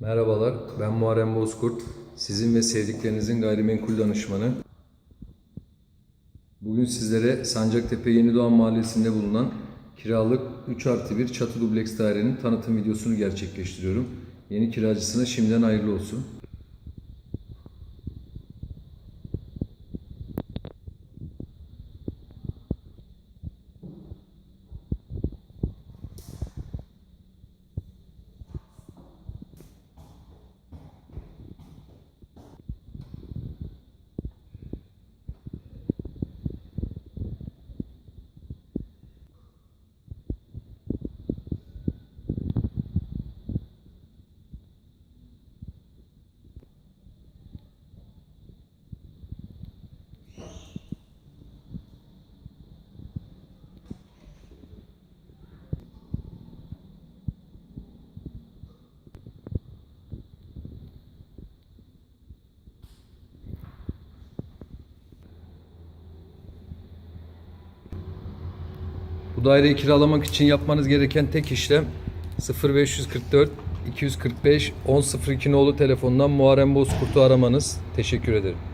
Merhabalar, ben Muharrem Bozkurt. Sizin ve sevdiklerinizin gayrimenkul danışmanı. Bugün sizlere Sancaktepe Yenidoğan Mahallesi'nde bulunan kiralık 3 artı 1 çatı dubleks dairenin tanıtım videosunu gerçekleştiriyorum. Yeni kiracısına şimdiden hayırlı olsun. Bu daireyi kiralamak için yapmanız gereken tek işlem 0544 245 1002 nolu telefondan Muharrem Bozkurt'u aramanız. Teşekkür ederim.